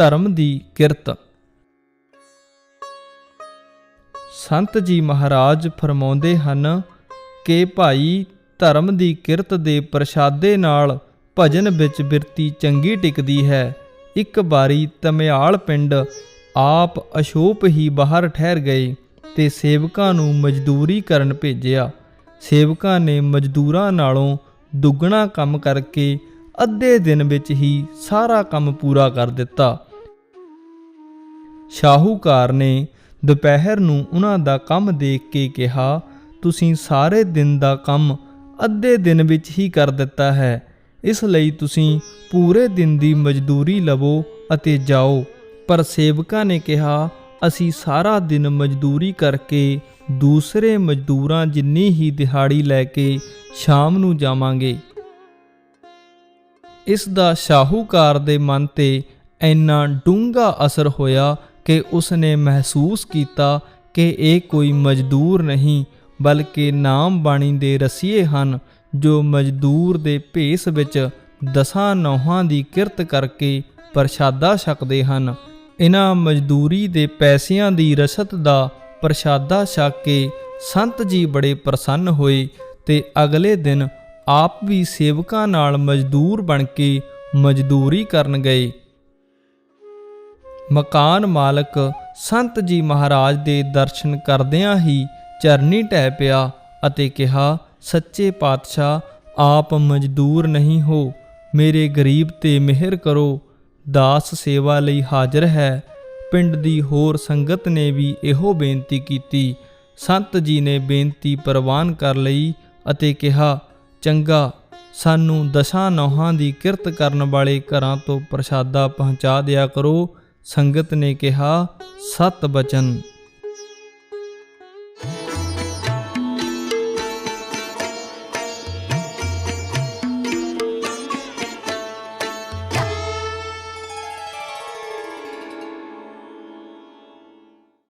ਧਰਮ ਦੀ ਕਿਰਤ। ਸੰਤ ਜੀ ਮਹਾਰਾਜ ਫਰਮਾਉਂਦੇ ਹਨ ਕਿ ਭਾਈ ਧਰਮ ਦੀ ਕਿਰਤ ਦੇ ਪ੍ਰਸ਼ਾਦੇ ਨਾਲ ਭਜਨ ਵਿੱਚ ਬਿਰਤੀ ਚੰਗੀ ਟਿਕਦੀ ਹੈ। ਇੱਕ ਵਾਰੀ ਤਮਿਆਲ ਪਿੰਡ ਆਪ ਅਸ਼ੋਪ ਹੀ ਬਾਹਰ ਠਹਿਰ ਗਏ ਤੇ ਸੇਵਕਾਂ ਨੂੰ ਮਜ਼ਦੂਰੀ ਕਰਨ ਭੇਜਿਆ। ਸੇਵਕਾਂ ਨੇ ਮਜ਼ਦੂਰਾਂ ਨਾਲੋਂ ਦੁੱਗਣਾ ਕੰਮ ਕਰਕੇ ਅੱਧੇ ਦਿਨ ਵਿੱਚ ਹੀ ਸਾਰਾ ਕੰਮ ਪੂਰਾ ਕਰ ਦਿੱਤਾ। ਸ਼ਾਹੂਕਾਰ ਨੇ ਦੁਪਹਿਰ ਨੂੰ ਉਹਨਾਂ ਦਾ ਕੰਮ ਦੇਖ ਕੇ ਕਿਹਾ, ਤੁਸੀਂ ਸਾਰੇ ਦਿਨ ਦਾ ਕੰਮ ਅੱਧੇ ਦਿਨ ਵਿੱਚ ਹੀ ਕਰ ਦਿੱਤਾ ਹੈ। ਇਸ ਲਈ ਤੁਸੀਂ ਪੂਰੇ ਦਿਨ ਦੀ ਮਜ਼ਦੂਰੀ ਲਵੋ ਅਤੇ ਜਾਓ। ਪਰ ਸੇਵਕਾਂ ਨੇ ਕਿਹਾ, ਅਸੀਂ ਸਾਰਾ ਦਿਨ ਮਜ਼ਦੂਰੀ ਕਰਕੇ ਦੂਸਰੇ ਮਜ਼ਦੂਰਾਂ ਜਿੰਨੀ ਹੀ ਦਿਹਾੜੀ ਲੈ ਕੇ ਸ਼ਾਮ ਨੂੰ ਜਾਵਾਂਗੇ। ਇਸ ਦਾ ਸ਼ਾਹੂਕਾਰ ਦੇ ਮਨ ਤੇ ਇੰਨਾ ਡੂੰਘਾ ਅਸਰ ਹੋਇਆ ਕਿ ਉਸ ਨੇ ਮਹਿਸੂਸ ਕੀਤਾ ਕਿ ਇਹ ਕੋਈ ਮਜ਼ਦੂਰ ਨਹੀਂ, ਬਲਕਿ ਨਾਮ ਬਾਣੀ ਦੇ ਰਸੀਏ ਹਨ, ਜੋ ਮਜ਼ਦੂਰ ਦੇ ਭੇਸ ਵਿੱਚ ਦਸਾਂ ਨੌਹਾਂ ਦੀ ਕਿਰਤ ਕਰਕੇ ਪ੍ਰਸ਼ਾਦਾ ਛਕਦੇ ਹਨ। ਇਹਨਾਂ ਮਜ਼ਦੂਰੀ ਦੇ ਪੈਸਿਆਂ ਦੀ ਰਸਤ ਦਾ ਪ੍ਰਸ਼ਾਦਾ ਛਕ ਕੇ ਸੰਤ ਜੀ ਬੜੇ ਪ੍ਰਸੰਨ ਹੋਏ ਤੇ ਅਗਲੇ ਦਿਨ ਆਪ ਵੀ ਸੇਵਕਾਂ ਨਾਲ ਮਜ਼ਦੂਰ ਬਣ ਕੇ ਮਜ਼ਦੂਰੀ ਕਰਨ ਗਏ। ਮਕਾਨ ਮਾਲਕ ਸੰਤ ਜੀ ਮਹਾਰਾਜ ਦੇ ਦਰਸ਼ਨ ਕਰਦਿਆਂ ਹੀ ਚਰਨੀ ਢਹਿ ਪਿਆ ਅਤੇ ਕਿਹਾ, ਸੱਚੇ ਪਾਤਸ਼ਾਹ, ਆਪ ਮਜ਼ਦੂਰ ਨਹੀਂ ਹੋ। ਮੇਰੇ ਗਰੀਬ ਤੇ ਮਿਹਰ ਕਰੋ। ਦਾਸ ਸੇਵਾ ਲਈ ਹਾਜ਼ਰ ਹੈ। ਪਿੰਡ ਦੀ ਹੋਰ ਸੰਗਤ ਨੇ ਵੀ ਇਹੋ ਬੇਨਤੀ ਕੀਤੀ। ਸੰਤ ਜੀ ਨੇ ਬੇਨਤੀ ਪ੍ਰਵਾਨ ਕਰ ਲਈ ਅਤੇ ਕਿਹਾ, ਚੰਗਾ, ਸਾਨੂੰ ਦਸ਼ਾਂ ਨੌਹਾਂ ਦੀ ਕਿਰਤ ਕਰਨ ਵਾਲੇ ਘਰਾਂ ਤੋਂ ਪ੍ਰਸ਼ਾਦਾ ਪਹੁੰਚਾ ਦਿਆ ਕਰੋ। ਸੰਗਤ ਨੇ ਕਿਹਾ ਸਤ ਬਚਨ।